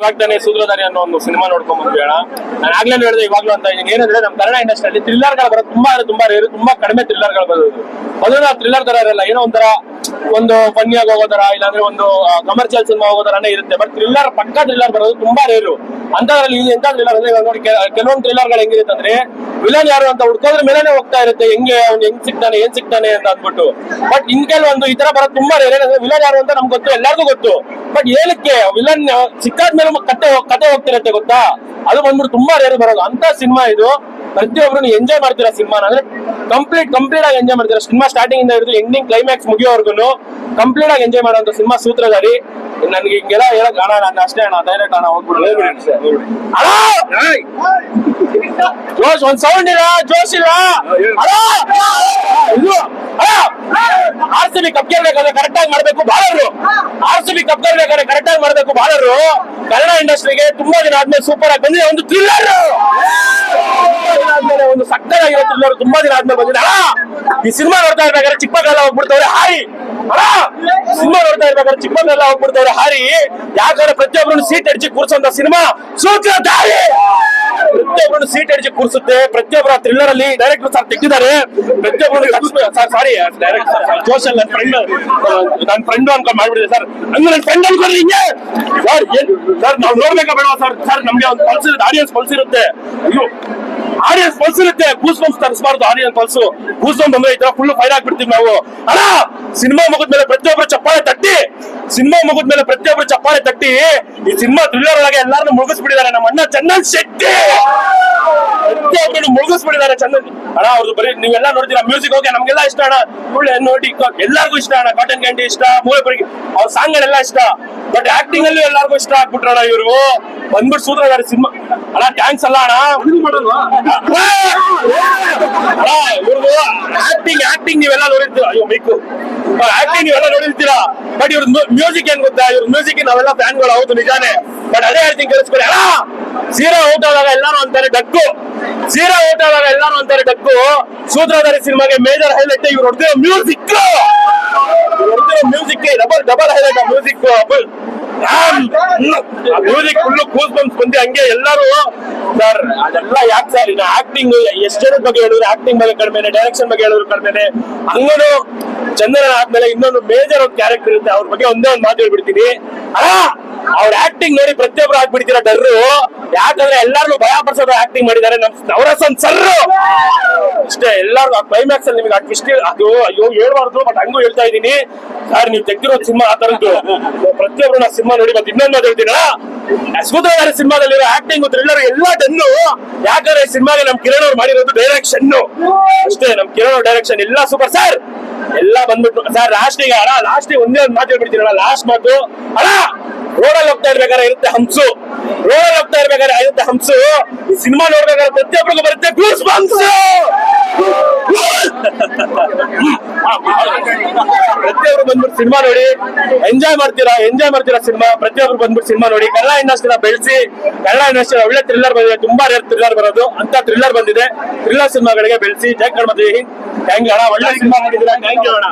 ಇವಾಗ ತಾನೇ ಸೂತ್ರಧಾರಿ ಅನ್ನೋ ಒಂದು ಸಿನಿಮಾ ನೋಡ್ಕೊಂಡ್ ಬಂದ್ವಿ ಬೇಡ ನಾನು ಆಗ್ಲೇ ಹೇಳಿದೆ ಇವಾಗ್ಲೂ ಅಂತ ಇದೀನಿ ಏನಂದ್ರೆ ನಮ್ಮ ಕನ್ನಡ ಇಂಡಸ್ಟ್ರಿಯಲ್ಲಿ ಥ್ರಿಲ್ಲರ್ಗಳು ಬರೋದು ತುಂಬಾ ಅಂದ್ರೆ ತುಂಬಾ ರೇರು ತುಂಬಾ ಕಡಿಮೆ ಥ್ರಿಲ್ಲರ್ಗಳು ಬರೋದು. ಮೊದಲು ಥ್ರಿಲ್ಲರ್ ತರ ಇರಲ್ಲ. ಏನೋ ಒಂಥರ ಒಂದು ಫನ್ನಿಯಾಗಿ ಹೋಗೋದರ, ಇಲ್ಲಾಂದ್ರೆ ಒಂದು ಕಮರ್ಷಿಯಲ್ ಸಿನಿಮಾ ಹೋಗೋದರನೇ ಇರುತ್ತೆ. ಬಟ್ ಥ್ರಿಲ್ಲರ್ ಪಕ್ಕ ಥ್ರಿಲ್ಲರ್ ಬರೋದು ತುಂಬಾ ರೇರು ಅಂತದ್ರಲ್ಲಿ ಎಂತ ಥ್ರಿಲ್ಲರ್ ಅಂದ್ರೆ ನೋಡಿ, ಕೆಲ- ಕೆಲವೊಂದು ಥ್ರಿಲ್ಲರ್ಗಳು ಹೆಂಗಿರುತ್ತೆ ಅಂದ್ರೆ ವಿಲನ್ ಯಾರು ಅಂತ ಹುಡ್ಕೋದ್ರ ಮೇಲೆನೆ ಹೋಗ್ತಾ ಇರುತ್ತೆ, ಹೆಂಗೆ ಅವ್ನು ಹೆಂಗ್ ಸಿಗ್ತಾನೆ, ಏನ್ ಸಿಗ್ತಾನೆ ಅಂತ ಅಂದ್ಬಿಟ್ಟು. ಬಟ್ ಇನ್ ಕೆಲವೊಂದು ಈ ತರ ಬರೋದು ತುಂಬಾ ರೇರ್ ಏನಂದ್ರೆ ವಿಲನ್ ಯಾರು ಅಂತ ನಮ್ಗೆ ಗೊತ್ತು, ಎಲ್ಲರಿಗೂ ಗೊತ್ತು. ಬಟ್ ಏನಕ್ಕೆ ವಿಲನ್ ಸಿಕ್ಕಾದ್ಮೇಲೆ ಕತೆ ಕತೆ ಹೋಗ್ತಿರತ್ತೆ ಗೊತ್ತಾ? ಅದು ಬಂದ್ಬಿಟ್ಟು ತುಂಬಾ ರೇರ್ ಬರೋದು. ಅಂತ ಸಿನಿಮಾ ಇದು. ಪ್ರತಿಯೊಬ್ರು ಎಂಜಾಯ್ ಮಾಡ್ತೀರಾ ಸಿನಿಮಾನ ಅಂದ್ರೆ ಕಂಪ್ಲೀಟ್ ಕಂಪ್ಲೀಟ್ ಆಗಿ ಎಂಜಾಯ್ ಮಾಡ್ತಾರೆ? ಸಿನಿಮಾ ಸ್ಟಾರ್ಟಿಂಗ್ ಇಂದ ಹಿಡಿದು ಎಂಡಿಂಗ್ ಕ್ಲೈಮ್ಯಾಕ್ಸ್ ಮುಗಿಯೋವರೆಗೂ ಕಂಪ್ಲೀಟ್ ಆಗಿ ಎಂಜಾಯ್ ಮಾಡುವಂತ ಸಿನಿಮಾ ಸೂತ್ರಧಾರಿ ನನ್ಗೆ ಹಿಂಗೆಲ್ಲ ಹೇಳಕ್ ಅಣ್ಣ, ನಾನು ಅಷ್ಟೇ ಅಣ್ಣ ಡೈರೆಕ್ಟ್ ಅಣ್ಣ ಹೋಗ್ಬಿಡು! ಜೋಶ್, ಒಂದ್ ಸೌಂಡ್ ಇಲ್ಲ ಜೋಶ್ ಇಲ್ಲ ಆರ್ ಸಿ ಬಿ ಕಪ್ ಗೆಲ್ಬೇಕಾದ್ರೆ ಕರೆಕ್ಟ್ ಆಗಿ ಮಾಡ್ಬೇಕು bowlers. R C B cup ಗೆಲ್ಬೇಕಾದ್ರೆ correct ಆಗಿ ಮಾಡ್ಬೇಕು ಬಾಲರು. ಕನ್ನಡ ಇಂಡಸ್ಟ್ರಿಗೆ ತುಂಬಾ ದಿನ ಆದ್ಮೇಲೆ ಸೂಪರ್ ಆಗಿ ಬಂದಿದೆ, ಒಂದು ಥ್ರಿಲ್ಲರ್ ಸಕ್ಕದಾಗಿರೋ ಥ್ರಿಲ್ಲರ್ ತುಂಬಾ ದಿನ ಆದ್ಮೇಲೆ ಬಂದಿದೆ ಅಣ್ಣ ಈ ಸಿನಿಮಾ ನೋಡ್ತಾ ಇರ್ಬೇಕಾದ್ರೆ ಚಿಕ್ಕ ಮಕ್ಕಳೆಲ್ಲ ಹಾರಿ. ಅಣ್ಣ ಸಿನಿಮಾ ನೋಡ್ತಾ ಇರ್ಬೇಕಾದ್ರೆ ಚಿಕ್ಕ ಮಕ್ಕಳೆಲ್ಲ ಹಾರಿ. ಯಾಕಂದ್ರೆ ಪ್ರತಿಯೊಬ್ಬರು ಸೀಟ್ ಅಡಿಸಿ ಕೂರ್ಸೋಂತ ಸಿನಿಮಾ ಸೂತ್ರಧಾರಿ ಪ್ರತಿಯೊಬ್ಬರು ಸೀಟ್ ಅಡಿಸಿ ಕೂರಿಸುತ್ತೆ. ಪ್ರತಿಯೊಬ್ಬರ ಥ್ರಿಲ್ಲರ್ ಅಲ್ಲಿ ಡೈರೆಕ್ಟರ್ ಸರ್ ತೆಗೆದಿದ್ದಾರೆ. ಪ್ರತಿಯೊಬ್ಬರು ಸರ್ ಡೈರೆಕ್ಟರ್ ಜೋಶಲ್ ನನ್ನ ಫ್ರೆಂಡ್ ನನ್ನ ಫ್ರೆಂಡ್ ಅನ್ಕೊಂಡು ಮಾಡ್ಬಿಟ್ಟಿದೆ, ಸರ್. ಹಂಗೆ ನನ್ನ ಫ್ರೆಂಡ್ ಅನ್ಕೊಂಡ್ರಿ ಹಿಂಗೆ? ಸರ್ ಸರ್, ನಾವು ನೋಡ್ಬೇಕಾ ಬೇಡ ಸರ್? ಸರ್, ನಮ್ಗೆ ಒಂದು ಪಲ್ಸ್ ಆಡಿಯನ್ಸ್ ಪಲ್ಸ್ ಇರುತ್ತೆ. ಅಯ್ಯೋ. ಆಡಿಯನ್ಸ್ ಪಲ್ಸ್ ಇರುತ್ತೆ. Goose bumps ತರಿಸಬಾರ್ದು. Audience pulse. Goose bump ಅಂದ್ರೆ ಈ ತರ ಫುಲ್ ಫೈರ್ ಆಗ್ಬಿಡ್ತೀವಿ ನಾವು. ಅಲ್ಲ, ಸಿನಿಮಾ ಮುಗಿದ್ಮೇಲೆ ಪ್ರತಿಯೊಬ್ಬರು ಚಪ್ಪಾಳೆ ತಟ್ಟಿ. ಸಿನಿಮಾ ಮುಗಿದ್ಮೇಲೆ ಪ್ರತಿಯೊಬ್ಬರು ಚಪ್ಪಾಳೆ ತಟ್ಟಿ. ಈ ಸಿನಿಮಾ ಥ್ರಿಲ್ಲರ್ ಒಳಗೆ ಎಲ್ಲಾರನ್ನು ಮುಗಿಸ್ಬಿಟ್ಟಿದ್ದಾರೆ ನಮ್ಮ ಅಣ್ಣ ಚಂದನ್ ಶೆಟ್ಟಿ. ಪ್ರತಿಯೊಬ್ಬರು ಮುಗಿಸ್ಬಿಟ್ಟಿದ್ದಾರೆ ಚಂದನ್ ಅಣ್ಣ, ಅವ್ರದ್ದು ಬರೀ ನೀವೆಲ್ಲ ನೋಡ್ತೀರಾ? ಮ್ಯೂಸಿಕ್ ಹೋಗಿ ನಮ್ಗೆಲ್ಲ ಇಷ್ಟ ಅಣ್ಣ. ನೋಡಿ, ಎಲ್ಲಾರ್ಗು ಇಷ್ಟ ಅಣ್ಣ. ಕಾಟನ್ ಕ್ಯಾಂಡಿ ಇಷ್ಟ ಮೂಳೆಪುರಿಗೆ ಅವ್ರ ಸಾಂಗ್ ಗಳೆಲ್ಲ ಇಷ್ಟ. ಬಟ್ ಆಕ್ಟಿಂಗ್ ಅಲ್ಲೂ ಎಲ್ಲಾರ್ಗು ಇಷ್ಟ ಆಗ್ಬಿಟ್ರಣ್ಣ ಇವರು. ಬಂದ್ಬಿಟ್ಟು ಸೂತ್ರಧಾರಿ ಸಿನಿಮಾ ಅಣ್ಣ ಥ್ಯಾಂಕ್ಸ್ ಅಲ್ಲ ಅಣ್ಣ. ಅಣ್ಣ ಇವ್ರದ್ದು ಆಕ್ಟಿಂಗ್ ಆಕ್ಟಿಂಗ್ ನೀವೆಲ್ಲ ನೋಡಿರ್ತೀರ? ಅಯ್ಯೋ ಮೈಕು. ಆಕ್ಟಿಂಗ್ ನೀವೆಲ್ಲ ನೋಡಿರ್ತೀರಾ? ಬಟ್ ಇವ್ರ ಮ್ಯೂಸಿಕ್ ಏನ್ ಗೊತ್ತಾ? ಇವ್ರ ಮ್ಯೂಸಿಕ್ ನಾವೆಲ್ಲ ಫ್ಯಾನ್ಗಳು ಹೌದು ನಿಜಾನೇ. ಬಟ್ ಅದೇ ಹೇಳ್ತೀನಿ ಕೇಳಿಸ್ಕೊಳ್ಳಿ. ಅಣ್ಣ ಸೀರಾ ಔಟ್ ಆದಾಗ ಎಲ್ಲಾರು ಅಂತಾರೆ ಡಕ್ಕು ಸೀರಾ ಔಟ್ ಆದಾಗ ಎಲ್ಲಾರು ಅಂತಾರೆ ಡಕ್ಕು ಸೂತ್ರಧಾರಿ ಸಿನಿಮಾಗೆ ಮೇಜರ್ ಹೈಲೈಟ್ ಇವ್ರು ಹೊಡೆದಿರೋ music ಹೊಡೆದಿರೋ music double double highlight music music ಬಂದ್ ಹಂಗೆ ಎಲ್ಲರೂ ಸರ್ ಅದೆಲ್ಲ ಯಾಕ್ ಸರ್ ಇನ್ನು ಆಕ್ಟಿಂಗ್ ಎಷ್ಟರ ಬಗ್ಗೆ ಹೇಳಿದ್ರೆ? ಆಕ್ಟಿಂಗ್ ಬಗ್ಗೆ ಕಡಿಮೆನೆ ಡೈರೆಕ್ಷನ್ ಬಗ್ಗೆ ಹೇಳಿದ್ರು ಕಡಿಮೆನೆ. ಹಂಗನು ಚಂದನ ಆದ್ಮೇಲೆ ಇನ್ನೊಂದು ಮೇಜರ್ ಒಂದು ಕ್ಯಾರೆಕ್ಟರ್ ಇರುತ್ತೆ, ಅವ್ರ ಬಗ್ಗೆ ಒಂದೇ ಒಂದು ಮಾತು ಹೇಳ್ಬಿಡ್ತೀನಿ. ಅಣ್ಣ! ಅವ್ರ ಆಕ್ಟಿಂಗ್ ನೋಡಿ ಪ್ರತಿಯೊಬ್ರು ಆಗ್ಬಿಡ್ತೀರ ಡರ್ರು? ಯಾಕಂದ್ರೆ ಎಲ್ಲಾರು ಭಯ ಪಡಿಸೋದು ಆಕ್ಟಿಂಗ್ ಮಾಡಿದ್ದಾರೆ ನಮ್ ನವರಸನ್ ಸರ್ ಅಷ್ಟೇ ಎಲ್ಲಾರು ಕ್ಲೈಮ್ಯಾಕ್ಸ್ ಅಲ್ಲಿ ನಿಮಗೆ ಟ್ವಿಸ್ಟ್ ಅದು ಅಯ್ಯೋ, ಹೇಳ್ಬಾರ್ದು ಬಟ್ ಹಂಗೂ ಹೇಳ್ತಾ ಇದೀನಿ ಸರ್ ನೀವು ತೆಗ್ದಿರೋ ಸಿನಿಮಾ ಆ ತರದ್ದು ಪ್ರತಿಯೊಬ್ರು ನಾ ಸಿನಿಮಾ ನೋಡಿ ಮತ್ತೆ ಇನ್ನೊಂದು ಮಾತು ಹೇಳ್ತೀನ? ಸೂತ್ರಧಾರ ಸಿನಿಮಾದಲ್ಲಿರೋ ಆಕ್ಟಿಂಗ್ ಥ್ರಿಲ್ಲರ್ ಎಲ್ಲ ಡನ್ನು. ಯಾಕಂದ್ರೆ ಸಿನಿಮಾಗೆ ನಮ್ ಕಿರಣ್ ಅವ್ರು ಮಾಡಿರೋದು ಡೈರೆಕ್ಷನ್ ಅಷ್ಟೇ ನಮ್ ಕಿರಣ್ ಅವ್ರ ಡೈರೆಕ್ಷನ್ ಎಲ್ಲ ಸೂಪರ್ ಸರ್ ಎಲ್ಲ ಬಂದ್ಬಿಟ್ಟು ಸರ್ ಲಾಸ್ಟಿಗೆ ಅಣ್ಣ ಲಾಸ್ಟಿಗೆ ಒಂದೇ ಒಂದು ಮಾತು ಹೇಳ್ಬಿಡ್ತೀರಲ್ಲ ಲಾಸ್ಟ್ ಮಾತು. ಅಣ್ಣ ರೋಡಲ್ಲಿ ಹೋಗ್ತಾ ಇರ್ಬೇಕಾದ್ರೆ ಇರುತ್ತೆ ಹಂಸು? ರೋಡಲ್ಲಿ ಹೋಗ್ತಾ ಇರ್ಬೇಕಾದ್ರೆ ಇರುತ್ತೆ ಹಂಸು? ಈ ಸಿನಿಮಾ ನೋಡ್ಬೇಕಾದ್ರೆ ಪ್ರತಿಯೊಬ್ಬರಿಗೂ ಬರುತ್ತೆ ಪ್ರತಿಯೊಬ್ರು ಬಂದ್ಬಿಟ್ಟು ಸಿನಿಮಾ ನೋಡಿ ಎಂಜಾಯ್ ಮಾಡ್ತೀರಾ ಎಂಜಾಯ್ ಮಾಡ್ತೀರಾ ಸಿನಿಮಾ? ಪ್ರತಿಯೊಬ್ರು ಬಂದ್ಬಿಟ್ಟು ಸಿನಿಮಾ ನೋಡಿ, ಕನ್ನಡ ಇಂಡಸ್ಟ್ರಿ ಬೆಳೆಸಿ, ಕನ್ನಡ ಇಂಡಸ್ಟ್ರಿ ಒಳ್ಳೆ ಥ್ರಿಲ್ಲರ್ ಬಂದಿದೆ, ತುಂಬಾ ರೇರ್ ಥ್ರಿಲ್ಲರ್ ಬರೋದು. ಅಂತ ಥ್ರಿಲ್ಲರ್ ಬಂದಿದೆ. ಥ್ರಿಲ್ಲರ್ ಸಿನಿಮಾಗಳಿಗೆ ಬೆಳೆಸಿ. ಜೈ ಕಣ್ಮದ್ವಿ ಯು ಅಣ್ಣ. ಒಳ್ಳೆ ಸಿನಿಮಾ ಮಾಡಿದೀರ ಥ್ಯಾಂಕ್ ಯು ಅಣ್ಣ.